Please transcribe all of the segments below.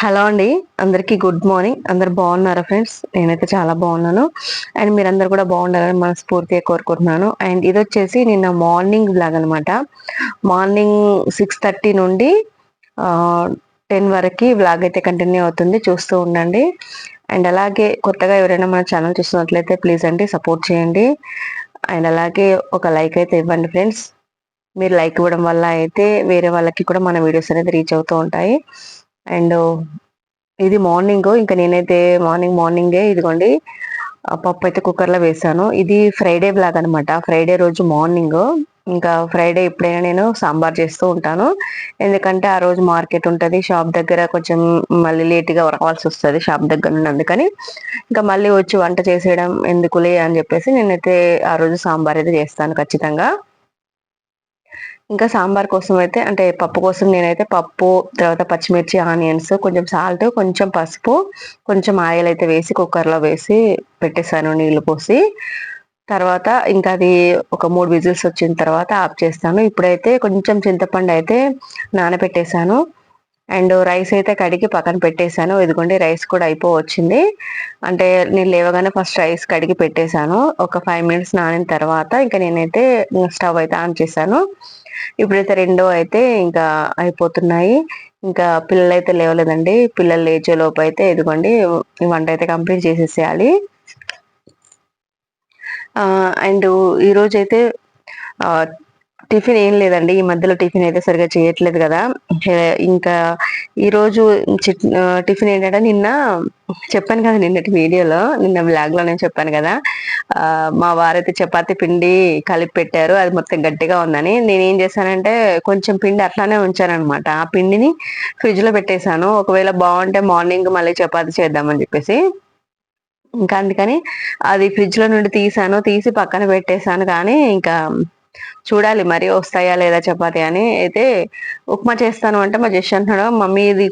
Hello అండి. అందరికీ good morning. అందరు బాగున్నారా ఫ్రెండ్స్? నేనైతే చాలా బాగున్నాను. అండ్ మీరందరు కూడా బాగుండాలని మనస్ఫూర్తిగా కోరుకుంటున్నాను. అండ్ ఇది వచ్చేసి నిన్న మార్నింగ్ బ్లాగ్ అనమాట మార్నింగ్ సిక్స్ థర్టీ నుండి టెన్ వరకు వ్లాగ్ అయితే కంటిన్యూ అవుతుంది. చూస్తూ ఉండండి. అండ్ అలాగే కొత్తగా ఎవరైనా మన ఛానల్ చూస్తున్నట్లయితే ప్లీజ్ అండి సపోర్ట్ చేయండి. అండ్ అలాగే ఒక లైక్ అయితే ఇవ్వండి ఫ్రెండ్స్. మీరు లైక్ ఇవ్వడం వల్ల అయితే వేరే వాళ్ళకి కూడా మన వీడియోస్ అనేది రీచ్ అవుతూ ఉంటాయి. అండ్ ఇది మార్నింగ్ ఇంకా నేనైతే మార్నింగ్ మార్నింగే ఇదిగోండి పప్పు అయితే కుక్కర్లో వేసాను. ఇది ఫ్రైడే బ్లాగ్ అనమాట ఫ్రైడే రోజు మార్నింగ్ ఇంకా ఫ్రైడే ఎప్పుడైనా నేను సాంబార్ చేస్తూ ఉంటాను. ఎందుకంటే ఆ రోజు మార్కెట్ ఉంటుంది షాప్ దగ్గర కొంచెం మళ్ళీ లేట్గా రావాల్సి వస్తుంది షాప్ దగ్గర నుండి అందుకని ఇంకా మళ్ళీ వచ్చి వంట చేసేయడం ఎందుకులే అని చెప్పేసి నేనైతే ఆ రోజు సాంబార్ అయితే చేస్తాను ఖచ్చితంగా. ఇంకా సాంబార్ కోసం అయితే అంటే పప్పు కోసం నేనైతే పప్పు తర్వాత పచ్చిమిర్చి ఆనియన్స్ కొంచెం సాల్ట్ కొంచెం పసుపు కొంచెం ఆయిల్ అయితే వేసి కుక్కర్లో వేసి పెట్టేశాను నీళ్ళు పోసి. తర్వాత ఇంకా అది ఒక మూడు విజిల్స్ వచ్చిన తర్వాత ఆఫ్ చేస్తాను. ఇప్పుడైతే కొంచెం చింతపండు అయితే నానబెట్టేశాను. అండ్ రైస్ అయితే కడిగి పక్కన పెట్టేశాను. ఇదిగోండి రైస్ కూడా అయిపోవచ్చింది. అంటే నేను లేవగానే ఫస్ట్ రైస్ కడిగి పెట్టేశాను. ఒక ఫైవ్ మినిట్స్ నానిన తర్వాత ఇంకా నేనైతే స్టవ్ అయితే ఆన్ చేశాను. ఇప్పుడైతే రెండో అయితే ఇంకా అయిపోతున్నాయి. ఇంకా పిల్లలు అయితే లేవలేదండి. పిల్లలు లేచే లోపు అయితే ఇదిగోండి వంట అయితే కంప్లీట్ చేసేసేయాలి. అండ్ ఈరోజైతే టిఫిన్ ఏం లేదండి. ఈ మధ్యలో టిఫిన్ అయితే సరిగా చేయట్లేదు కదా. ఇంకా ఈరోజు టిఫిన్ ఏంటంటే నిన్న చెప్పాను కదా నిన్నటి వీడియోలో. నిన్న బ్లాగ్లో నేను చెప్పాను కదా. మా వారైతే చపాతి పిండి కలిపి పెట్టారు. అది మొత్తం గట్టిగా ఉందని. నేను ఏం చేశానంటే కొంచెం పిండి అట్లానే ఉంచానమాట ఆ పిండిని ఫ్రిడ్జ్లో పెట్టేశాను. ఒకవేళ బాగుంటే మార్నింగ్ మళ్ళీ చపాతి చేద్దామని చెప్పేసి. ఇంకా అందుకని అది ఫ్రిడ్జ్లో నుండి తీసాను తీసి పక్కన పెట్టేశాను కానీ ఇంకా చూడాలి మరి వస్తాయా లేదా చపాతి అని. అయితే ఉప్మా చేస్తాను అంటే మా జస్ట్ అంటున్నాడు మమ్మీ ఇది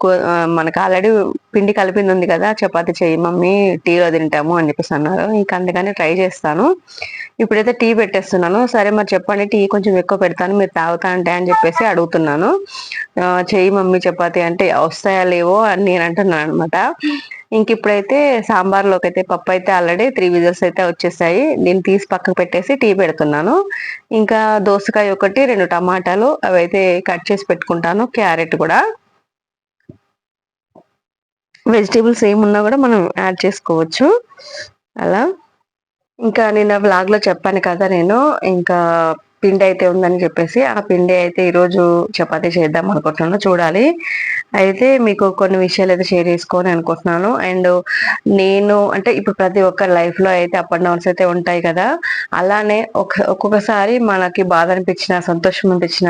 మనకు ఆల్రెడీ పిండి కలిపింది ఉంది కదా చపాతి చెయ్యి మమ్మీ టీలో తింటాము అని చెప్పేసి అన్నారు. ఇంకా అందుకని ట్రై చేస్తాను. ఇప్పుడైతే టీ పెట్టేస్తున్నాను. సరే మరి చెప్పండి టీ కొంచెం ఎక్కువ పెడతాను మీరు తాగుతా అంటే అని చెప్పేసి అడుగుతున్నాను. చెయ్యి మమ్మీ చపాతి అంటే వస్తాయా లేవో అని నేను అంటున్నాను అనమాట ఇంక ఇప్పుడైతే సాంబార్లోకి అయితే పప్పు అయితే ఆల్రెడీ త్రీ విజల్స్ అయితే వచ్చేసాయి. నేను తీసి పక్కకు పెట్టేసి టీ పెడుతున్నాను. ఇంకా దోసకాయ ఒకటి రెండు టమాటాలు అవి అయితే కట్ చేసి పెట్టుకుంటాను క్యారెట్ కూడా. వెజిటేబుల్స్ ఏమున్నా కూడా మనం యాడ్ చేసుకోవచ్చు. అలా. ఇంకా నిన్న బ్లాగ్లో చెప్పాను కదా నేను ఇంకా పిండి అయితే ఉందని చెప్పేసి ఆ పిండి అయితే ఈరోజు చపాతీ చేద్దాం అనుకుంటున్నాను చూడాలి. అయితే మీకు కొన్ని విషయాలు అయితే షేర్ చేసుకోని అనుకుంటున్నాను. అండ్ నేను అంటే ఇప్పుడు ప్రతి ఒక్క లైఫ్లో అయితే అప్ అండ్ డౌన్స్ అయితే ఉంటాయి కదా. అలానే ఒక ఒక్కొక్కసారి మనకి బాధ అనిపించిన సంతోషం అనిపించిన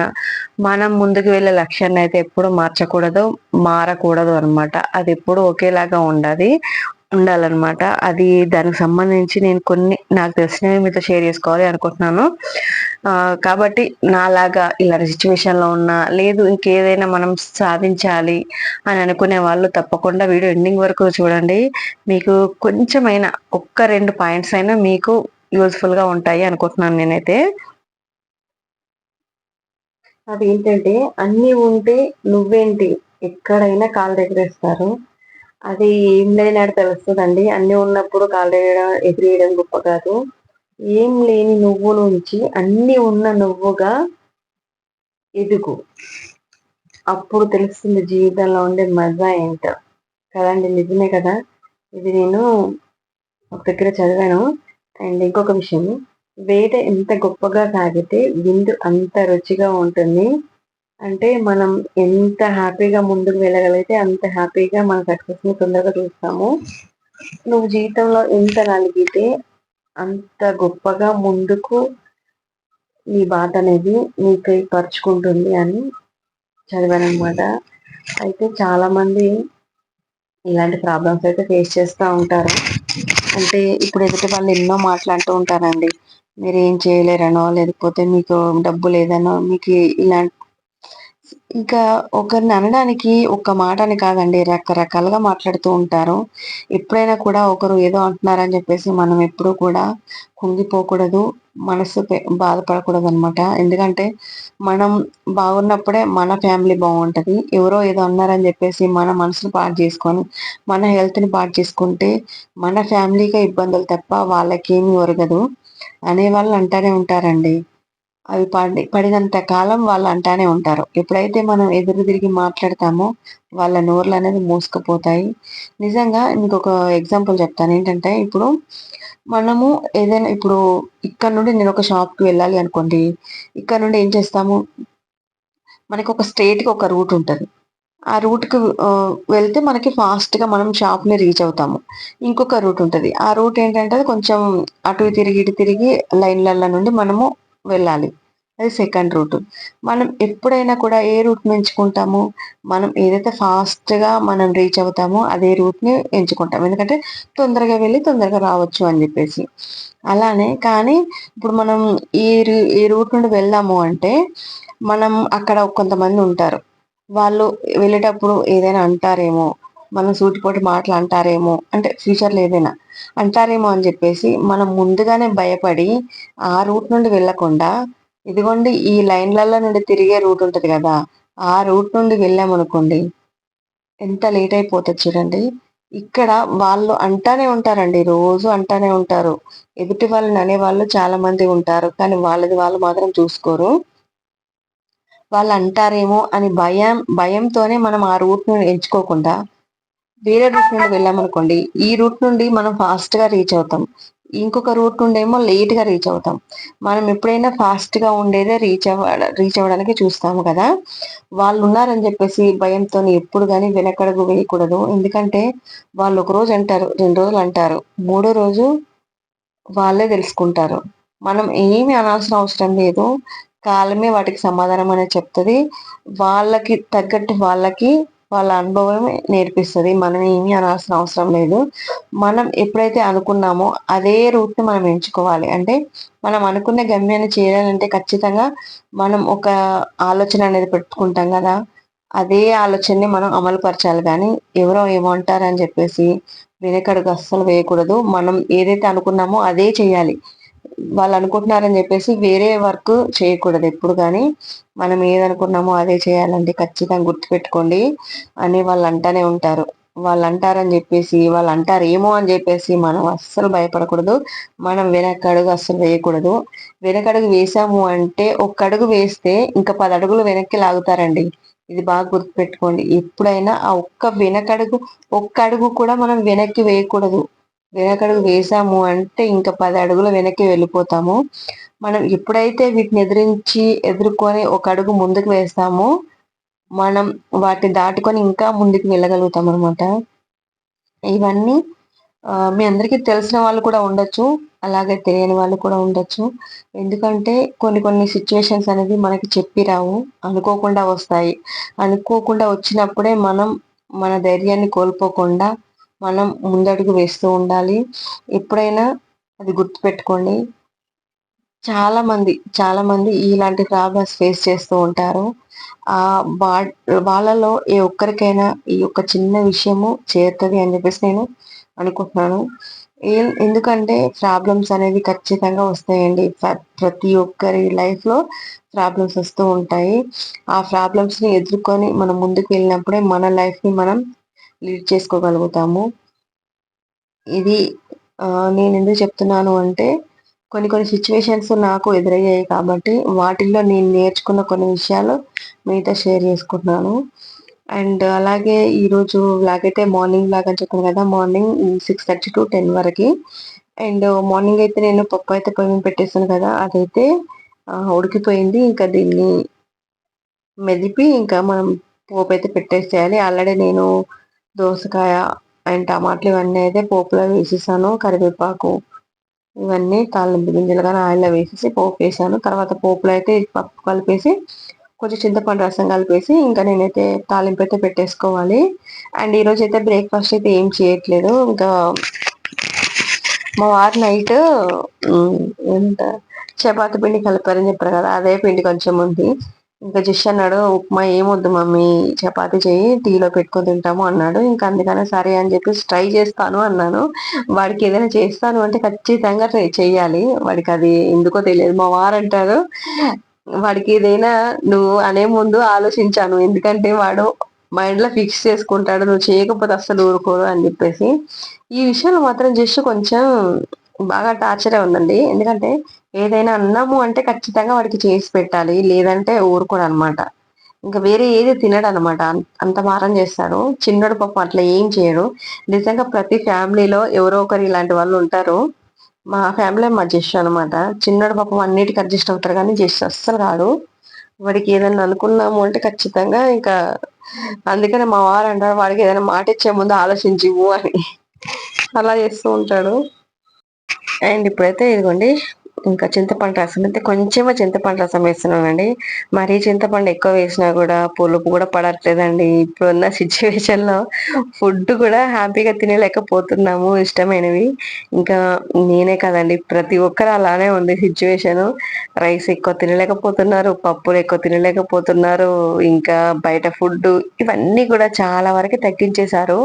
మనం ముందుకు వెళ్ళే లక్ష్యాన్ని అయితే ఎప్పుడు మార్చకూడదు మారకూడదు అనమాట అది ఎప్పుడు ఒకేలాగా ఉండాలి. ఉండాలన్నమాట. అది దానికి సంబంధించి నేను కొన్ని నాకు తెలిసినవి మీతో షేర్ చేసుకోవాలి అనుకుంటున్నాను. కాబట్టి నాలాగా ఇలాంటి సిచ్యువేషన్లో ఉన్నా లేదు ఇంకేదైనా మనం సాధించాలి అని అనుకునే వాళ్ళు తప్పకుండా వీడియో ఎండింగ్ వరకు చూడండి. మీకు కొంచెమైనా ఒక్క రెండు పాయింట్స్ అయినా మీకు యూజ్ఫుల్గా ఉంటాయి అనుకుంటున్నాను నేనైతే. అది ఏంటంటే అన్నీ ఉంటే నువ్వేంటి? ఎక్కడైనా కాలు దగ్గరేస్తారు. అది ఏం లేనాడు తెలుస్తుందండి అన్ని ఉన్నప్పుడు కాలేయడం ఎగిరేయడం గొప్ప కాదు. ఏం లేని నువ్వు నుంచి అన్ని ఉన్న నువ్వుగా ఎదుగు. అప్పుడు తెలుస్తుంది జీవితంలో ఉండే మజా ఏంటో. కదండి నిజమే కదా? ఇది నేను ఒక దగ్గర చదివాను. అండ్ ఇంకొక విషయం. వేట ఎంత గొప్పగా సాగితే విందు అంత రుచిగా ఉంటుంది. అంటే మనం ఎంత హ్యాపీగా ముందుకు వెళ్ళగలిగితే అంత హ్యాపీగా మన సక్సెస్ని తొందరగా చూస్తాము. నువ్వు జీవితంలో ఎంత నలిగితే అంత గొప్పగా ముందుకు నీ బాధ అనేది నీకు పరుచుకుంటుంది అని చదివానమాట అయితే చాలా మంది ఇలాంటి ప్రాబ్లమ్స్ అయితే ఫేస్ చేస్తూ ఉంటారు. అంటే ఇప్పుడు ఎదుటి వాళ్ళు ఎన్నో మాట్లాడుతూ ఉంటారండి మీరు ఏం చేయలేరనో లేకపోతే మీకు డబ్బు లేదనో మీకు ఇలాంటి ఇంకా ఒకరిని అనడానికి ఒక మాటని కాదండి రకరకాలుగా మాట్లాడుతూ ఉంటారు. ఎప్పుడైనా కూడా ఒకరు ఏదో అంటున్నారని చెప్పేసి మనం ఎప్పుడూ కూడా కుంగిపోకూడదు మనసు బాధపడకూడదు అనమాట ఎందుకంటే మనం బాగున్నప్పుడే మన ఫ్యామిలీ బాగుంటుంది. ఎవరో ఏదో అన్నారని చెప్పేసి మన మనసును పాటు చేసుకొని మన హెల్త్ని పాటు చేసుకుంటే మన ఫ్యామిలీకే ఇబ్బందులు తప్ప వాళ్ళకేమీ ఒరగదు అనే వాళ్ళు అంటానే ఉంటారండి. అవి పడి పడినంత కాలం వాళ్ళు అంటానే ఉంటారు. ఎప్పుడైతే మనం ఎదురు తిరిగి మాట్లాడతామో వాళ్ళ నోర్లు అనేది మూసుకుపోతాయి. నిజంగా ఇంకొక ఎగ్జాంపుల్ చెప్తాను. ఏంటంటే ఇప్పుడు మనము ఏదైనా ఇప్పుడు ఇక్కడ నుండి నేను ఒక షాప్కి వెళ్ళాలి అనుకోండి. ఇక్కడ నుండి ఏం చేస్తాము? మనకి ఒక స్ట్రేట్కి ఒక రూట్ ఉంటుంది. ఆ రూట్కి వెళ్తే మనకి ఫాస్ట్గా మనం షాప్ని రీచ్ అవుతాము. ఇంకొక రూట్ ఉంటుంది. ఆ రూట్ ఏంటంటే కొంచెం అటు తిరిగి ఇటు తిరిగి లైన్లలో నుండి మనము వెళ్ళాలి. అది సెకండ్ రూట్ మనం ఎప్పుడైనా కూడా ఏ రూట్ ఎంచుకుంటాము మనం ఏదైతే ఫాస్ట్గా మనం రీచ్ అవుతామో అదే రూట్ని ఎంచుకుంటాం. ఎందుకంటే తొందరగా వెళ్ళి తొందరగా రావచ్చు అని చెప్పేసి. అలానే కానీ ఇప్పుడు మనం ఈ ఈ రూట్ నుండి వెళ్దాము అంటే మనం అక్కడ కొంతమంది ఉంటారు. వాళ్ళు వెళ్ళేటప్పుడు ఏదైనా అంటారేమో మనం సూటిపోటి మాటలు అంటారేమో. అంటే ఫ్యూచర్లో ఏదైనా అంటారేమో అని చెప్పేసి మనం ముందుగానే భయపడి ఆ రూట్ నుండి వెళ్ళకుండా ఇదిగోండి ఈ లైన్లలో నుండి తిరిగే రూట్ ఉంటుంది కదా ఆ రూట్ నుండి వెళ్ళామనుకోండి ఎంత లేట్ అయిపోతుంది చూడండి. ఇక్కడ వాళ్ళు అంటానే ఉంటారండి రోజు అంటానే ఉంటారు. ఎదుటి వాళ్ళని అనేవాళ్ళు చాలా మంది ఉంటారు కానీ వాళ్ళది వాళ్ళు మాత్రం చూసుకోరు. వాళ్ళు అంటారేమో అని భయం భయంతోనే మనం ఆ రూట్ను ఎంచుకోకుండా వేరే రూట్ నుండి వెళ్ళామనుకోండి ఈ రూట్ నుండి మనం ఫాస్ట్గా రీచ్ అవుతాం. ఇంకొక రూట్ నుండి ఏమో లేట్గా రీచ్ అవుతాం. మనం ఎప్పుడైనా ఫాస్ట్గా ఉండేదే రీచ్ అవ్వ రీచ్ అవ్వడానికి చూస్తాము కదా. వాళ్ళు ఉన్నారని చెప్పేసి భయంతో ఎప్పుడు కానీ వెనకడుగు వేయకూడదు. ఎందుకంటే వాళ్ళు ఒక రోజు అంటారు రెండు రోజులు అంటారు. మూడో రోజు వాళ్ళే తెలుసుకుంటారు. మనం ఏమి అనాల్సిన అవసరం లేదు. కాలమే వాటికి సమాధానం అనేది చెప్తుంది. వాళ్ళకి తగ్గట్టు వాళ్ళకి వాళ్ళ అనుభవమే నేర్పిస్తుంది. మనం ఏమీ అనాల్సిన అవసరం లేదు. మనం ఎప్పుడైతే అనుకున్నామో అదే రూట్ని మనం ఎంచుకోవాలి. అంటే మనం అనుకున్న గమ్యాన్ని చేయాలంటే ఖచ్చితంగా మనం ఒక ఆలోచన అనేది పెట్టుకుంటాం కదా. అదే ఆలోచనని మనం అమలుపరచాలి కానీ ఎవరో ఏమంటారని చెప్పేసి వెనకడుగు అస్సలు వేయకూడదు. మనం ఏదైతే అనుకున్నామో అదే చేయాలి. వాళ్ళు అనుకుంటున్నారని చెప్పేసి వేరే వర్క్ చేయకూడదు ఎప్పుడు కానీ. మనం ఏదనుకున్నామో అదే చేయాలండి ఖచ్చితంగా గుర్తుపెట్టుకోండి. అని వాళ్ళు అంటానే ఉంటారు. వాళ్ళు అంటారని చెప్పేసి వాళ్ళు అంటారు ఏమో అని చెప్పేసి మనం అస్సలు భయపడకూడదు. మనం వెనకడుగు అస్సలు వేయకూడదు. వెనకడుగు వేసాము అంటే ఒక్క అడుగు వేస్తే ఇంకా పది అడుగులు వెనక్కి లాగుతారండి. ఇది బాగా గుర్తుపెట్టుకోండి. ఎప్పుడైనా ఆ ఒక్క వెనకడుగు ఒక్క అడుగు కూడా మనం వెనక్కి వేయకూడదు. వెనకడుగు వేసాము అంటే ఇంకా పది అడుగులు వెనక్కి వెళ్ళిపోతాము. మనం ఎప్పుడైతే వీటిని ఎదిరించి ఎదుర్కొని ఒక అడుగు ముందుకు వేస్తామో మనం వాటిని దాటుకొని ఇంకా ముందుకు వెళ్ళగలుగుతాం అనమాట ఇవన్నీ మీ అందరికీ తెలిసిన వాళ్ళు కూడా ఉండొచ్చు అలాగే తెలియని వాళ్ళు కూడా ఉండొచ్చు. ఎందుకంటే కొన్ని కొన్ని సిచ్యువేషన్స్ అనేది మనకి చెప్పి రావు అనుకోకుండా వస్తాయి. అనుకోకుండా వచ్చినప్పుడే మనం మన ధైర్యాన్ని కోల్పోకుండా మనం ముందడుగు వేస్తూ ఉండాలి. ఎప్పుడైనా అది గుర్తుపెట్టుకోండి. చాలా మంది చాలా మంది ఇలాంటి ప్రాబ్లమ్స్ ఫేస్ చేస్తూ ఉంటారు. ఆ వాళ్ళలో ఏ ఒక్కరికైనా ఈ యొక్క చిన్న విషయము చేరుతుంది అని చెప్పేసి నేను అనుకుంటున్నాను. ఎందుకంటే ప్రాబ్లమ్స్ అనేది ఖచ్చితంగా వస్తాయండి. ప్రతి ఒక్కరి లైఫ్లో ప్రాబ్లమ్స్ వస్తూ ఉంటాయి. ఆ ప్రాబ్లమ్స్ని ఎదుర్కొని మనం ముందుకు వెళ్ళినప్పుడే మన లైఫ్ని మనం లీడ్ చేసుకోగలుగుతాము. ఇది నేను ఎందుకు చెప్తున్నాను అంటే కొన్ని కొన్ని సిచ్యువేషన్స్ నాకు ఎదురయ్యాయి కాబట్టి వాటిల్లో నేను నేర్చుకున్న కొన్ని విషయాలు మీతో షేర్ చేసుకుంటున్నాను. అండ్ అలాగే ఈరోజు బ్లాగ్ అయితే మార్నింగ్ బ్లాగ్ అని చెప్పాను కదా morning six thirty to ten వరకు. అండ్ మార్నింగ్ అయితే నేను పప్పు అయితే పొయ్యి పెట్టేస్తాను కదా అదైతే ఉడికిపోయింది. ఇంకా దీన్ని మెదిపి ఇంకా మనం పోపు అయితే పెట్టేసేయాలి. ఆల్రెడీ నేను దోసకాయ అండ్ టమాటాలు ఇవన్నీ అయితే పోపులో వేసేసాను కరివేపాకు ఇవన్నీ తాలింపు గింజలు కానీ ఆయిల్లో వేసేసి పోపు వేసాను. తర్వాత పోపులో అయితే పప్పు కలిపేసి కొంచెం చింతపండు రసం కలిపేసి ఇంకా నేనైతే తాలింపు అయితే పెట్టేసుకోవాలి. అండ్ ఈరోజు అయితే బ్రేక్ఫాస్ట్ అయితే ఏం చేయట్లేదు. ఇంకా మా వారు నైట్ ఎంత? చపాతి పిండి కలిపారని చెప్పారు కదా అదే పిండి కొంచెం ఉంది. ఇంకా జిష్ అన్నాడు ఉప్మా ఏమొద్దు మమ్మీ చపాతి చేయి టీలో పెట్టుకొని తింటాము అన్నాడు. ఇంకా అందుకనే సరే అని చెప్పి ట్రై చేస్తాను అన్నాను. వాడికి ఏదైనా చేస్తాను అంటే ఖచ్చితంగా ట్రై చేయాలి వాడికి అది ఎందుకో తెలియదు. మా వారు అంటారు వాడికి ఏదైనా నువ్వు అనే ముందు ఆలోచించాను. ఎందుకంటే వాడు మైండ్లో ఫిక్స్ చేసుకుంటాడు నువ్వు చేయకపోతే అస్సలు ఊరుకోరు అని చెప్పేసి. ఈ విషయంలో మాత్రం జస్ట్ కొంచెం బాగా టార్చరే ఉందండి. ఎందుకంటే ఏదైనా అన్నాము అంటే ఖచ్చితంగా వాడికి చేసి పెట్టాలి లేదంటే ఊరుకోడు అనమాట ఇంకా వేరే ఏది తినడు అనమాట అంత మారం చేస్తాడు. చిన్నడు పప్పు అట్లా ఏం చేయడు. నిజంగా ప్రతి ఫ్యామిలీలో ఎవరో ఒకరు ఇలాంటి వాళ్ళు ఉంటారు. మా ఫ్యామిలీ మా జస్ట్ అనమాట. చిన్నడు పాపం అన్నిటికి అడ్జస్ట్ అవుతారు కానీ జస్ట్ అస్సలు కాదు వాడికి ఏదైనా అనుకున్నాము అంటే ఖచ్చితంగా ఇంకా అందుకనే మా వారు అంటారు వాడికి ఏదైనా మాట ఇచ్చే ముందు ఆలోచించివు అని. అలా చేస్తూ ఉంటాడు. అండ్ ఇప్పుడైతే ఇదిగోండి ఇంకా చింతపండు రసం. అయితే కొంచెమే చింతపండు రసం వేస్తున్నానండి. మరీ చింతపండు ఎక్కువ వేసినా కూడా పులుపు కూడా పడట్లేదండి. ఇప్పుడున్న సిచ్యువేషన్లో ఫుడ్ కూడా హ్యాపీగా తినలేకపోతున్నాము ఇష్టమైనవి. ఇంకా నేనే కదండి ప్రతి ఒక్కరు అలానే ఉంది సిచ్యువేషన్ రైస్ ఎక్కువ తినలేకపోతున్నారు పప్పులు ఎక్కువ తినలేకపోతున్నారు. ఇంకా బయట ఫుడ్ ఇవన్నీ కూడా చాలా వరకు తగ్గించేశారు.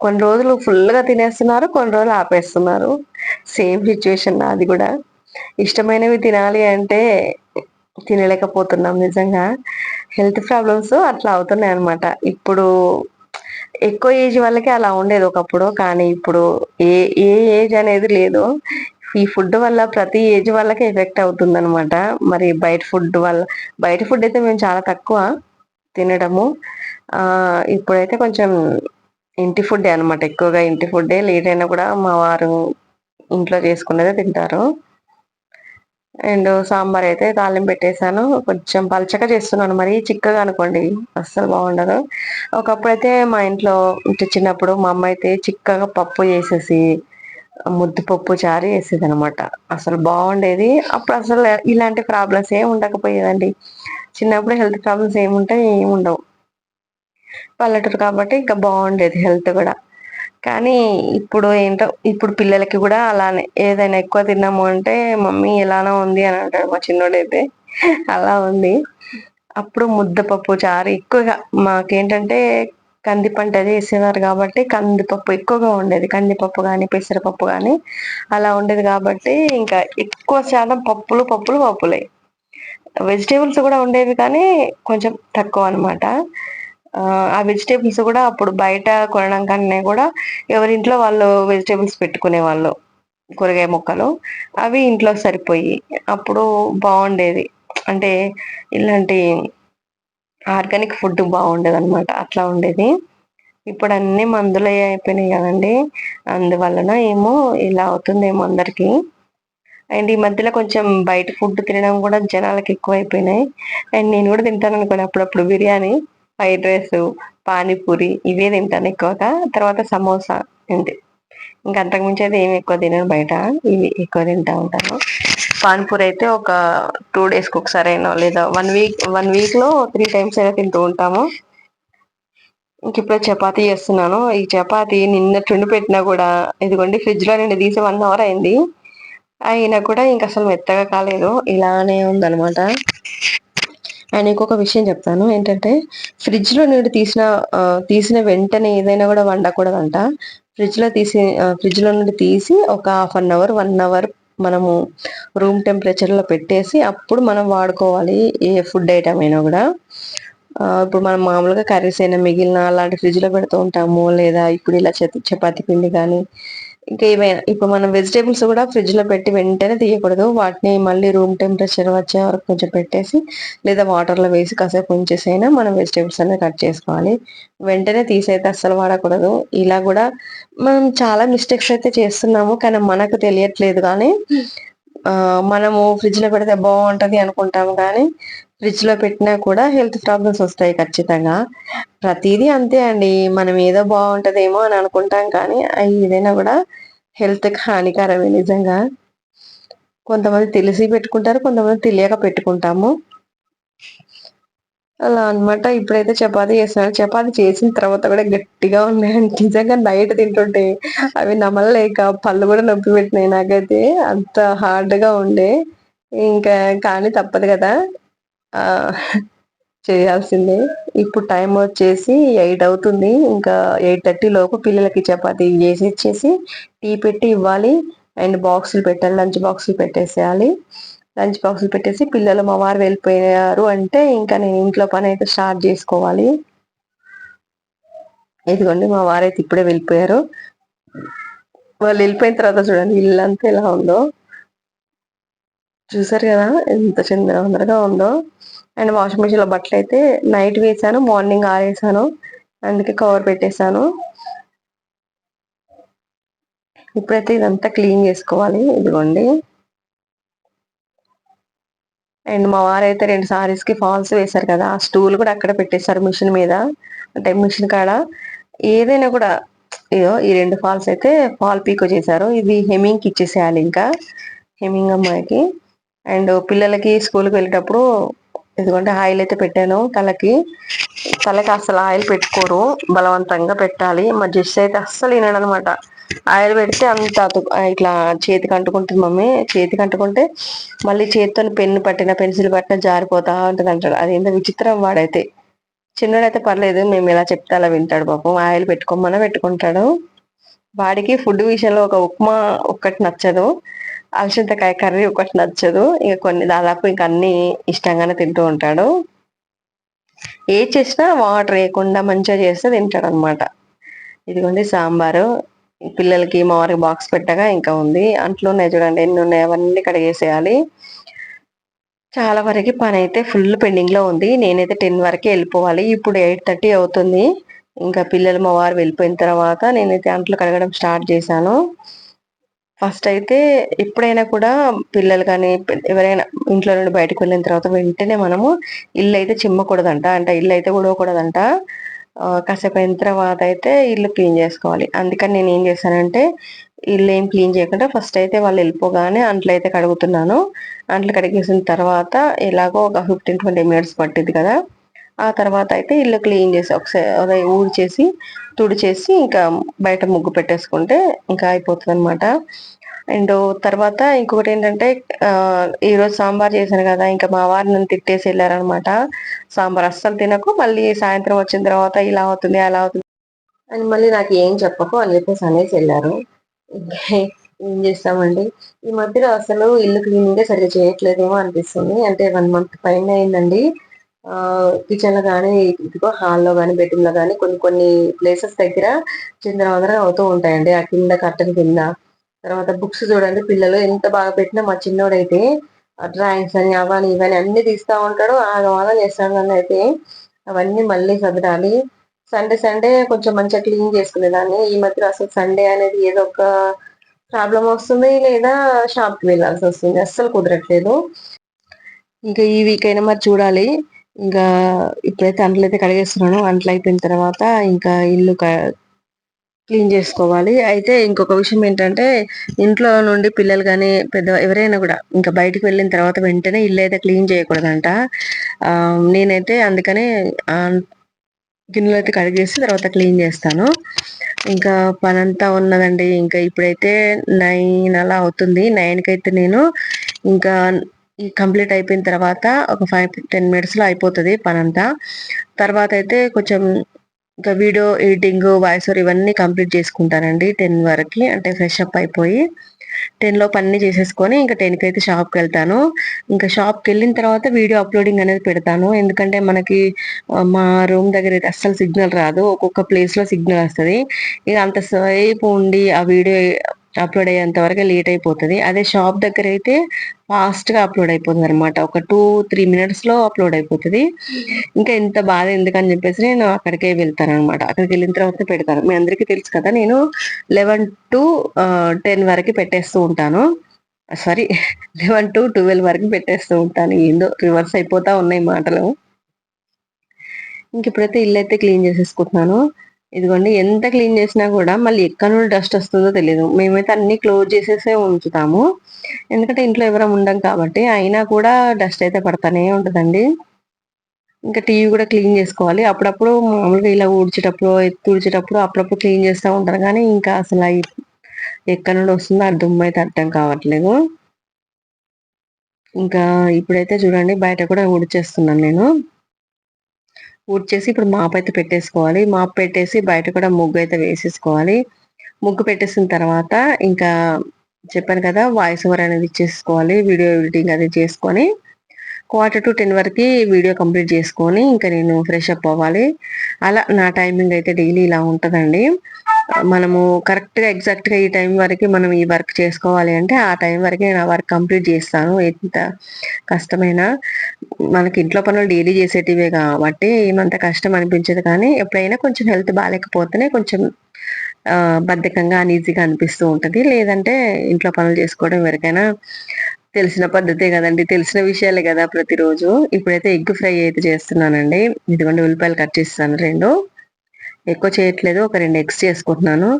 కొన్ని రోజులు ఫుల్గా తినేస్తున్నారు కొన్ని రోజులు ఆపేస్తున్నారు. సేమ్ సిచ్యువేషన్ నాది కూడా. ఇష్టమైనవి తినాలి అంటే తినలేకపోతున్నాం నిజంగా. హెల్త్ ప్రాబ్లమ్స్ అట్లా అవుతున్నాయి అనమాట ఇప్పుడు ఎక్కువ ఏజ్ వాళ్ళకి అలా ఉండేది ఒకప్పుడు కానీ ఇప్పుడు ఏ ఏ ఏజ్ అనేది లేదు. ఈ ఫుడ్ వల్ల ప్రతి ఏజ్ వాళ్ళకి ఎఫెక్ట్ అవుతుంది అనమాట మరి బయట ఫుడ్ వల్ల బయట ఫుడ్ అయితే మేము చాలా తక్కువ తినడము. ఇప్పుడైతే కొంచెం ఇంటి ఫుడ్డే అనమాట ఎక్కువగా ఇంటి ఫుడ్డే. లేట్ అయినా కూడా మా వారు ఇంట్లో చేసుకునేదే తింటారు. అండ్ సాంబార్ అయితే తాళం పెట్టేశాను. కొంచెం పలచగా చేస్తున్నాను మరి. చిక్కగా అనుకోండి అస్సలు బాగుండదు. ఒకప్పుడైతే మా ఇంట్లో చిన్నప్పుడు మా అమ్మ అయితే చిక్కగా పప్పు చేసేసి ముద్దుపప్పు చారు వేసేది అనమాట అసలు బాగుండేది. అప్పుడు అసలు ఇలాంటి ప్రాబ్లమ్స్ ఏమి ఉండకపోయేదండి. చిన్నప్పుడు హెల్త్ ప్రాబ్లమ్స్ ఏముంటాయి ఏమి ఉండవు పల్లెటూరు కాబట్టి ఇంకా బాగుండేది హెల్త్ కూడా. కానీ ఇప్పుడు ఏంటో ఇప్పుడు పిల్లలకి కూడా అలానే ఏదైనా ఎక్కువ తిన్నాము అంటే మమ్మీ ఎలానో ఉంది అని అంటాడు మా చిన్నోడైతే. అలా ఉంది. అప్పుడు ముద్దపప్పు చారు ఎక్కువగా మాకేంటంటే కందిపంట అది వేసేవారు కాబట్టి కందిపప్పు ఎక్కువగా ఉండేది. కందిపప్పు కానీ పెసరపప్పు కానీ అలా ఉండేది కాబట్టి ఇంకా ఎక్కువ శాతం పప్పులు పప్పులు పప్పులే. వెజిటేబుల్స్ కూడా ఉండేవి కానీ కొంచెం తక్కువ అనమాట ఆ వెజిటేబుల్స్ కూడా అప్పుడు బయట కొనడం కన్నా కూడా ఎవరింట్లో వాళ్ళు వెజిటేబుల్స్ పెట్టుకునే వాళ్ళు కూరగాయ మొక్కలు అవి ఇంట్లో సరిపోయి అప్పుడు బాగుండేది. అంటే ఇలాంటి ఆర్గానిక్ ఫుడ్ బాగుండేది అనమాట అట్లా ఉండేది. ఇప్పుడు అన్ని మందులు అయిపోయినాయి కదండి. అందువలన ఏమో ఇలా అవుతుందేమో అందరికీ. అండ్ ఈ మధ్యలో కొంచెం బయట ఫుడ్ తినడం కూడా జనాలకి ఎక్కువ అయిపోయినాయి అండ్ నేను కూడా తింటాను అనుకోండి అప్పుడప్పుడు బిర్యానీ. ఫ్రైడ్ రైస్ పానీపూరి ఇవే తింటాను ఎక్కువగా. తర్వాత సమోసా ఇంతే ఇంక అంతకుమించి అయితే ఏమి ఎక్కువ తినను బయట. ఇవి ఎక్కువ తింటా ఉంటాను. పానీపూరి అయితే ఒక టూ డేస్కి ఒకసారి అయినా లేదా వన్ వీక్ వన్ వీక్లో త్రీ టైమ్స్ అయినా తింటూ ఉంటాము. ఇంక ఇప్పుడు చపాతి చేస్తున్నాను. ఈ చపాతి నిన్నట్టుండి పెట్టినా కూడా ఇదిగోండి ఫ్రిడ్జ్లో లో తీసి వన్ అవర్ అయింది. అయినా కూడా ఇంక అసలు మెత్తగా కాలేదు. ఇలానే ఉందనమాట అండ్ ఇంకొక విషయం చెప్తాను. ఏంటంటే ఫ్రిడ్జ్లో నుండి తీసిన తీసిన వెంటనే ఏదైనా కూడా వండకూడదంట. ఫ్రిడ్జ్లో తీసి ఫ్రిడ్జ్లో నుండి తీసి ఒక half an hour one hour మనము రూమ్ టెంపరేచర్లో పెట్టేసి అప్పుడు మనం వాడుకోవాలి ఏ ఫుడ్ ఐటమ్ అయినా కూడా. ఇప్పుడు మనం మామూలుగా కర్రీస్ అయినా మిగిలిన అలాంటి ఫ్రిడ్జ్లో పెడుతూ ఉంటాము. లేదా ఇప్పుడు ఇలా చపాతి పిండి కానీ ఇంకా ఏమైనా ఇప్పుడు మనం వెజిటేబుల్స్ కూడా ఫ్రిడ్జ్లో పెట్టి వెంటనే తీయకూడదు. వాటిని మళ్ళీ రూమ్ టెంపరేచర్ వచ్చే వరకు కొంచెం పెట్టేసి లేదా వాటర్లో వేసి కాసేపు ఉంచేసైనా మనం వెజిటేబుల్స్ అనేది కట్ చేసుకోవాలి. వెంటనే తీసైతే అస్సలు వాడకూడదు. ఇలా కూడా మనం చాలా మిస్టేక్స్ అయితే చేస్తున్నాము కానీ మనకు తెలియట్లేదు కానీ మనము ఫ్రిడ్జ్లో పెడితే బాగుంటది అనుకుంటాము కానీ ఫ్రిడ్జ్లో పెట్టినా కూడా హెల్త్ ప్రాబ్లమ్స్ వస్తాయి ఖచ్చితంగా. ప్రతిదీ అంతే అండి. మనం ఏదో బాగుంటదేమో అని అనుకుంటాం కానీ అవి ఏదైనా కూడా హెల్త్ హానికరమే నిజంగా. కొంతమంది తెలిసి పెట్టుకుంటారు కొంతమంది తెలియక పెట్టుకుంటాము. అలా అనమాట ఇప్పుడైతే చపాతి చేస్తున్నారు చపాతి చేసిన తర్వాత కూడా గట్టిగా ఉన్నాయండి. నిజంగా నైట్ తింటుంటే అవి నమలలేక పళ్ళు కూడా నొప్పి పెట్టినాయి నాకైతే. అంత హార్డ్గా ఉండే. ఇంకా కానీ తప్పదు కదా. చేయాల్సిందే. ఇప్పుడు టైం వచ్చేసి ఎయిట్ అవుతుంది. ఇంకా ఎయిట్ థర్టీ లోపు పిల్లలకి చపాతి చేసి ఇచ్చేసి టీ పెట్టి ఇవ్వాలి. అండ్ బాక్సులు పెట్టాలి. లంచ్ బాక్సులు పెట్టేసేయాలి. లంచ్ బాక్సులు పెట్టేసి పిల్లలు మా వారు వెళ్ళిపోయారు అంటే ఇంకా నేను ఇంట్లో పని అయితే స్టార్ట్ చేసుకోవాలి. ఇదిగోండి మా వారైతే ఇప్పుడే వెళ్ళిపోయారు. వాళ్ళు వెళ్ళిపోయిన తర్వాత చూడండి ఇల్లంతా ఎలా ఉందో. చూసారు కదా ఎంత చిందరగా ఉందో. అండ్ వాషింగ్ మిషన్లో బట్టలు అయితే నైట్ వేసాను మార్నింగ్ ఆరేసాను అందుకే కవర్ పెట్టేశాను. ఇప్పుడైతే ఇదంతా క్లీన్ చేసుకోవాలి ఇదిగోండి. అండ్ మా వారు అయితే రెండు సారీస్కి ఫాల్స్ వేశారు కదా ఆ స్టూల్ కూడా అక్కడ పెట్టేశారు మిషన్ మీద అంటే మిషన్ కాడ. ఏదైనా కూడా ఇదో ఈ రెండు ఫాల్స్ అయితే ఫాల్ పీకో చేశారు ఇది హెమింగ్కి ఇచ్చేసేయాలి ఇంకా హెమింగ్ అమ్మాయికి. అండ్ పిల్లలకి స్కూల్కి వెళ్ళేటప్పుడు ఎందుకంటే ఆయిల్ అయితే పెట్టాను తలకి. తలకి అసలు ఆయిల్ పెట్టుకోరు. బలవంతంగా పెట్టాలి. మా జెస్ అయితే అస్సలు వినడనమాట. ఆయిల్ పెడితే అంత ఇట్లా చేతికి అంటుకుంటుంది మమ్మీ. చేతికి అంటుకుంటే మళ్ళీ చేతితో పెన్ను పట్టిన పెన్సిల్ పట్టిన జారిపోతా ఉంటుంది అంటాడు. అది ఎంత విచిత్రం వాడైతే. చిన్నడైతే పర్లేదు మేము ఇలా చెప్తే అలా వింటాడు పాపం. ఆయిల్ పెట్టుకోమని పెట్టుకుంటాడు. వాడికి ఫుడ్ విషయంలో ఒక ఉప్మా ఒక్కటి నచ్చదు. అలసింతకాయ కర్రీ ఒకటి నచ్చదు. ఇక కొన్ని దాదాపు ఇంక అన్ని ఇష్టంగానే తింటూ ఉంటాడు. ఏ చేసినా వాటర్ వేయకుండా మంచిగా చేస్తే తింటాడు అనమాట ఇదిగోండి సాంబారు. పిల్లలకి మా వారికి బాక్స్ పెట్టగా ఇంకా ఉంది. అంట్లో ఉన్నాయి చూడండి ఎన్ని ఉన్నాయి? అవన్నీ కడిగేసేయాలి చాలా వరకు పని అయితే ఫుల్ పెండింగ్లో ఉంది. నేనైతే టెన్ వరకే వెళ్ళిపోవాలి. ఇప్పుడు ఎయిట్ థర్టీ అవుతుంది. ఇంకా పిల్లలు మా వారు వెళ్ళిపోయిన తర్వాత నేనైతే అంట్లు కడగడం స్టార్ట్ చేశాను. ఫస్ట్ అయితే ఎప్పుడైనా కూడా పిల్లలు కానీ ఎవరైనా ఇంట్లో నుండి బయటకు వెళ్ళిన తర్వాత వెంటనే మనము ఇల్లు అయితే చిమ్మకూడదంట. అంటే ఇల్లు అయితే ఉడవకూడదంట కాసేపు అయిన తర్వాత అయితే ఇల్లు క్లీన్ చేసుకోవాలి. అందుకని నేను ఏం చేశానంటే ఇల్లు ఏం క్లీన్ చేయకుండా ఫస్ట్ అయితే వాళ్ళు వెళ్ళిపోగానే అంట్లు అయితే కడుగుతున్నాను. అంట్లు కడిగేసిన తర్వాత ఎలాగో ఒక ఫిఫ్టీన్ ట్వంటీ మినిట్స్ పట్టింది కదా. ఆ తర్వాత అయితే ఇల్లు క్లీన్ చేసి ఒకసారి ఊడ్చేసి తుడిచేసి ఇంకా బయట ముగ్గు పెట్టేసుకుంటే ఇంకా అయిపోతుంది అనమాట అండ్ తర్వాత ఇంకొకటి ఏంటంటే ఈరోజు సాంబార్ చేశాను కదా ఇంకా మా వారు నన్ను తిట్టేసి వెళ్ళారనమాట సాంబార్ అస్సలు తినకు మళ్ళీ సాయంత్రం వచ్చిన తర్వాత ఇలా అవుతుంది అలా అవుతుంది అని మళ్ళీ నాకు ఏం చెప్పకు అని చెప్పేసి అనేసి వెళ్ళారు. ఏం చేస్తామండి? ఈ మధ్యలో అసలు ఇల్లు క్లీనింగే సరిగ్గా చేయట్లేదేమో అనిపిస్తుంది. అంటే వన్ మంత్ పైన అయిందండి. కిచెన్లో కిచెన్లో కానీ ఇదిగో హాల్లో కానీ బెడ్రూమ్లో కానీ కొన్ని కొన్ని ప్లేసెస్ దగ్గర చిందర వందర అవుతూ ఉంటాయండి. ఆ కింద కట్టన్ కింద. తర్వాత బుక్స్ చూడండి పిల్లలు ఎంత బాగా పెట్టినా మా చిన్నోడైతే డ్రాయింగ్స్ అని అవని ఇవని అన్ని తీస్తూ ఉంటాడు. ఆగమాగం చేస్తాడు నన్ను అయితే. అవన్నీ మళ్ళీ చదవాలి. సండే సండే కొంచెం మంచిగా క్లీన్ చేసుకునేదాన్ని. ఈ మధ్య అసలు సండే అనేది ఏదో ఒక ప్రాబ్లం వస్తుంది లేదా షాప్కి వెళ్ళాల్సి వస్తుంది. అస్సలు కుదరట్లేదు. ఇంకా ఈ వీక్ అయినా మరి చూడాలి. ఇంకా ఇప్పుడైతే అంట్లు అయితే కడిగేస్తున్నాను. అంట్లు అయిపోయిన తర్వాత ఇంకా ఇల్లు క్లీన్ చేసుకోవాలి. అయితే ఇంకొక విషయం ఏంటంటే ఇంట్లో నుండి పిల్లలు కానీ పెద్ద ఎవరైనా కూడా ఇంకా బయటకు వెళ్ళిన తర్వాత వెంటనే ఇల్లు అయితే క్లీన్ చేయకూడదంట. నేనైతే అందుకనే గిన్నెలు అయితే కడిగేసి తర్వాత క్లీన్ చేస్తాను. ఇంకా పనంతా ఉన్నదండి. ఇంకా ఇప్పుడైతే నైన్ అలా అవుతుంది. నైన్కి అయితే నేను ఇంకా కంప్లీట్ అయిపోయిన తర్వాత ఒక ఫైవ్ టెన్ మినిట్స్లో అయిపోతుంది పనంతా. తర్వాత అయితే కొంచెం ఇంకా వీడియో ఎడిటింగ్ వాయిస్ ఓవర్ ఇవన్నీ కంప్లీట్ చేసుకుంటానండి టెన్ వరకు అంటే ఫ్రెష్ అప్ అయిపోయి. టెన్లో పని చేసేసుకొని ఇంకా టెన్కి అయితే షాప్కి వెళ్తాను. ఇంకా షాప్కి వెళ్ళిన తర్వాత వీడియో అప్లోడింగ్ అనేది పెడతాను. ఎందుకంటే మనకి మా రూమ్ దగ్గర అయితే అస్సలు సిగ్నల్ రాదు. ఒక్కొక్క ప్లేస్లో సిగ్నల్ వస్తుంది. ఇక అంత సేపు ఉండి ఆ వీడియో అప్లోడ్ అయ్యేంత వరకు లేట్ అయిపోతుంది. అదే షాప్ దగ్గర అయితే ఫాస్ట్గా అప్లోడ్ అయిపోతుంది అనమాట ఒక టూ త్రీ మినిట్స్లో అప్లోడ్ అయిపోతుంది. ఇంకా ఇంత బాధ ఎందుకని చెప్పేసి నేను అక్కడికే వెళ్తాను అనమాట అక్కడికి వెళ్ళిన తర్వాత పెడతాను. మీ అందరికీ తెలుసు కదా నేను లెవెన్ టు టెన్ వరకు పెట్టేస్తూ ఉంటాను. సారీ లెవెన్ టు ట్వెల్వ్ వరకు పెట్టేస్తూ ఉంటాను. ఏందో రివర్స్ అయిపోతా ఉన్నాయి మాటలు. ఇంక ఇప్పుడైతే ఇల్లు అయితే క్లీన్ చేసేసుకుంటున్నాను. ఇదిగోండి ఎంత క్లీన్ చేసినా కూడా మళ్ళీ ఎక్కడ నుండి డస్ట్ వస్తుందో తెలియదు మేమైతే అన్ని క్లోజ్ చేసేసే ఉంచుతాము. ఎందుకంటే ఇంట్లో ఎవరం ఉండం కాబట్టి అయినా కూడా డస్ట్ అయితే పడతానే ఉంటుందండి. ఇంకా టీవీ కూడా క్లీన్ చేసుకోవాలి. అప్పుడప్పుడు మామూలుగా ఇలా ఊడ్చేటప్పుడు తుడిచేటప్పుడు అప్పుడప్పుడు క్లీన్ చేస్తూ ఉంటారు. కానీ ఇంకా అసలు ఎక్కడ నుండి వస్తుందో ఆ దుమ్ము అయితే అర్థం కావట్లేదు. ఇంకా ఇప్పుడైతే చూడండి బయట కూడా ఊడ్చేస్తున్నాను నేను. ఊడ్చేసి ఇప్పుడు మాప్ అయితే పెట్టేసుకోవాలి. మాప్ పెట్టేసి బయట కూడా ముగ్గు అయితే వేసేసుకోవాలి. ముగ్గు పెట్టేసిన తర్వాత ఇంకా చెప్పాను కదా వాయిస్ ఓవర్ అనేది ఇచ్చేసుకోవాలి. వీడియో ఎడిటింగ్ అది చేసుకొని క్వార్టర్ టు టెన్ వరకు వీడియో కంప్లీట్ చేసుకొని ఇంకా నేను ఫ్రెష్ అప్ అవ్వాలి. అలా నా టైమింగ్ అయితే డైలీ ఇలా ఉంటుందండి. మనము కరెక్ట్గా ఎగ్జాక్ట్గా ఈ టైం వరకు మనం ఈ వర్క్ చేసుకోవాలి అంటే ఆ టైం వరకే నేను ఆ వర్క్ కంప్లీట్ చేస్తాను. ఎంత కష్టమైనా మనకి ఇంట్లో పనులు డైలీ చేసేటివే కాబట్టి ఏమంత కష్టం అనిపించదు కానీ ఎప్పుడైనా కొంచెం హెల్త్ బాగాలేకపోతేనే కొంచెం బద్ధకంగా అనీజీగా అనిపిస్తూ ఉంటుంది. లేదంటే ఇంట్లో పనులు చేసుకోవడం ఎవరికైనా తెలిసిన పద్ధతే కదండి. తెలిసిన విషయాలే కదా ప్రతిరోజు. ఇప్పుడైతే ఎగ్ ఫ్రై అయితే చేస్తున్నానండి. ఇదిగోండి ఉల్లిపాయలు కట్ చేస్తాను. రెండు ఎక్కువ చేయట్లేదు. ఒక రెండు ఎగ్స్ చేసుకుంటున్నాను.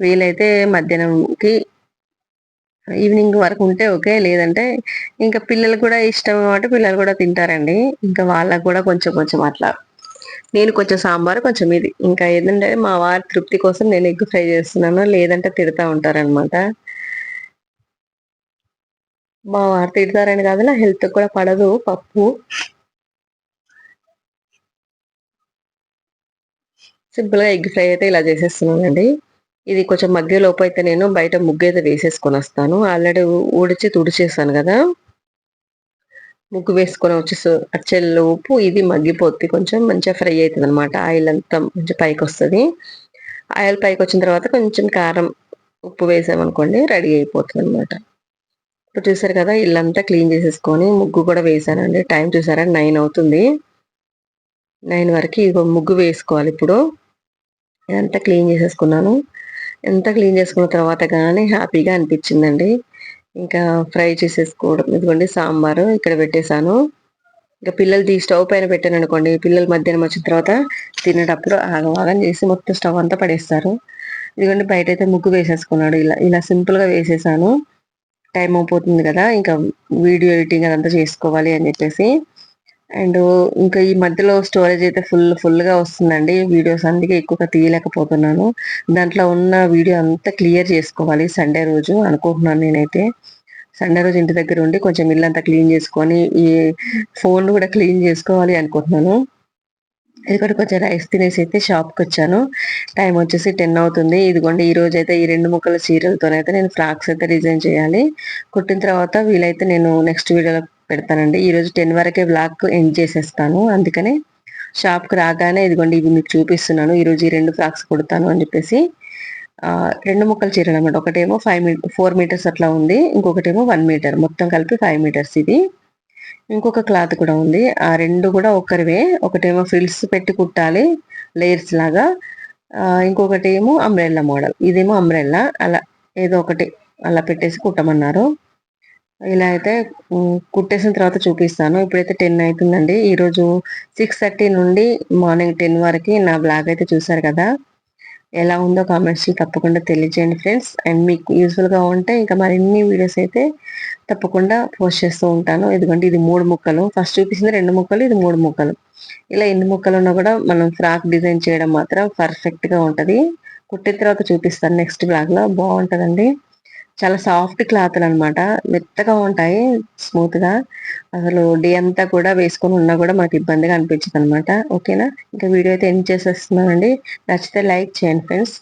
వీలైతే మధ్యాహ్నంకి ఈవినింగ్ వరకు ఉంటే ఓకే. లేదంటే ఇంకా పిల్లలు కూడా ఇష్టం కాబట్టి పిల్లలు కూడా తింటారండి. ఇంకా వాళ్ళకు కూడా కొంచెం కొంచెం అట్లా. నేను కొంచెం సాంబార్ కొంచెం ఇది. ఇంకా ఏంటంటే మా వారి తృప్తి కోసం నేను ఎగ్ ఫ్రై చేస్తున్నాను. లేదంటే తిడతా ఉంటారనమాట మా వారు తిడతారని కాదు నా హెల్త్ కూడా పడదు పప్పు. సింపుల్గా ఎగ్ ఫ్రై అయితే ఇలా చేసేస్తున్నానండి. ఇది కొంచెం మగ్గే లోపు అయితే నేను బయట ముగ్గు అయితే వేసేసుకొని వస్తాను. ఆల్రెడీ ఊడిచి తుడిచేసాను కదా. ముగ్గు వేసుకొని వచ్చేసి అచ్చెల్లు ఉప్పు ఇది మగ్గిపోద్ది. కొంచెం మంచిగా ఫ్రై అవుతుంది అనమాట ఆయిల్ అంతా మంచిగా పైకి వస్తుంది. ఆయిల్ పైకి వచ్చిన తర్వాత కొంచెం కారం ఉప్పు వేసామనుకోండి రెడీ అయిపోతుంది అనమాట ఇప్పుడు చూసారు కదా ఇల్లంతా క్లీన్ చేసేసుకొని ముగ్గు కూడా వేసానండి. టైం చూసారా? నైన్ అవుతుంది. నైన్ వరకు ఇగో ముగ్గు వేసుకోవాలి ఇప్పుడు. ఇదంతా క్లీన్ చేసేసుకున్నాను. ఎంత క్లీన్ చేసుకున్న తర్వాత కానీ హ్యాపీగా అనిపించిందండి. ఇంకా ఫ్రై చేసేసుకోవడం. ఇదిగోండి సాంబారు ఇక్కడ పెట్టేశాను. ఇంకా పిల్లలు స్టవ్ పైన పెట్టాను అనుకోండి. పిల్లలు మధ్యాహ్నం వచ్చిన తర్వాత తినేటప్పుడు ఆగవాగం చేసి మొత్తం స్టవ్ అంతా పడేస్తారు. ఇదిగోండి బయట అయితే ముగ్గు వేసేసుకున్నాడు. ఇలా ఇలా సింపుల్గా వేసేసాను. టైం అయిపోతుంది కదా. ఇంకా వీడియో ఎడిటింగ్ అదంతా చేసుకోవాలి అని చెప్పేసి అండ్ ఇంకా ఈ మధ్యలో స్టోరేజ్ అయితే ఫుల్ ఫుల్గా వస్తుందండి. వీడియోస్ అందుకే ఎక్కువగా తీయలేకపోతున్నాను. దాంట్లో ఉన్న వీడియో అంతా క్లియర్ చేసుకోవాలి సండే రోజు అనుకుంటున్నాను నేనైతే. సండే రోజు ఇంటి దగ్గర ఉండి కొంచెం ఇల్లంతా క్లీన్ చేసుకొని ఈ ఫోన్ కూడా క్లీన్ చేసుకోవాలి అనుకుంటున్నాను. ఇక్కడ కొంచెం రైస్ తినేసి అయితే షాప్కి వచ్చాను. టైం వచ్చేసి టెన్ అవుతుంది. ఇదిగోండి ఈ రోజు అయితే ఈ రెండు ముక్కల చీరలతోనైతే నేను ఫ్రాక్స్ అయితే డిజైన్ చేయాలి. కుట్టిన తర్వాత వీలైతే నేను నెక్స్ట్ వీడియోలో పెడతానండి. ఈరోజు టెన్ వరకే బ్లాక్ ఎండ్ చేసేస్తాను. అందుకనే షాప్కి రాగానే ఇదిగోండి ఇవి మీకు చూపిస్తున్నాను. ఈరోజు ఈ రెండు ఫ్రాక్స్ కుడతాను అని చెప్పేసి రెండు ముక్కలు చీరలు అనమాట ఒకటేమో ఫైవ్ మీ ఫోర్ మీటర్స్ అట్లా ఉంది. ఇంకొకటేమో వన్ మీటర్. మొత్తం కలిపి ఫైవ్ మీటర్స్ ఇది. ఇంకొక క్లాత్ కూడా ఉంది. ఆ రెండు కూడా ఒకరివే ఒకటేమో ఫ్రిల్స్ పెట్టి కుట్టాలి లేయర్స్ లాగా. ఇంకొకటి ఏమో అంబ్రెల్లా మోడల్ ఇదేమో అంబ్రెల్లా అలా ఏదో ఒకటి అలా పెట్టేసి కుట్టమన్నారు. ఇలా అయితే కుట్టేసిన తర్వాత చూపిస్తాను. ఇప్పుడైతే టెన్ అవుతుందండి ఈరోజు సిక్స్ థర్టీ నుండి మార్నింగ్ టెన్ వరకు నా బ్లాగ్ అయితే చూసారు కదా. ఎలా ఉందో కామెంట్స్లో తప్పకుండా తెలియజేయండి ఫ్రెండ్స్ అండ్ మీకు యూస్ఫుల్గా ఉంటే ఇంకా మరిన్ని వీడియోస్ అయితే తప్పకుండా పోస్ట్ చేస్తూ ఉంటాను. ఎందుకంటే ఇది మూడు ముక్కలు. ఫస్ట్ చూపించింది రెండు ముక్కలు ఇది మూడు ముక్కలు. ఇలా ఎన్ని ముక్కలు ఉన్నా కూడా మనం ఫ్రాక్ డిజైన్ చేయడం మాత్రం పర్ఫెక్ట్గా ఉంటుంది. కుట్టిన తర్వాత చూపిస్తాను నెక్స్ట్ బ్లాగ్లో బాగుంటుందండి. చాలా సాఫ్ట్ క్లాత్లు అనమాట మెత్తగా ఉంటాయి స్మూత్గా అసలు డే అంతా కూడా వేసుకొని ఉన్నా కూడా మాకు ఇబ్బందిగా అనిపించదు అనమాట ఓకేనా? ఇంకా వీడియో అయితే ఎండ్ చేసేస్తున్నామండి నచ్చితే లైక్ చేయండి ఫ్రెండ్స్.